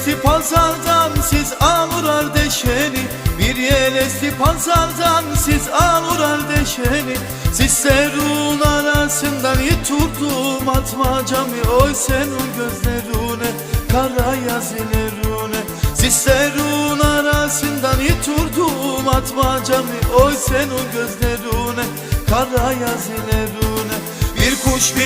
esti pazardan siz amurar deşeni Bir yel esti pazardan siz amurar deşeni Siz serun arasından yiturdum atmacamı Oy senin gözlerine kara yazilerune Siz serun arasından yiturdum atmacamı Oy senin gözlerine kara yazilerune Bir kuş bir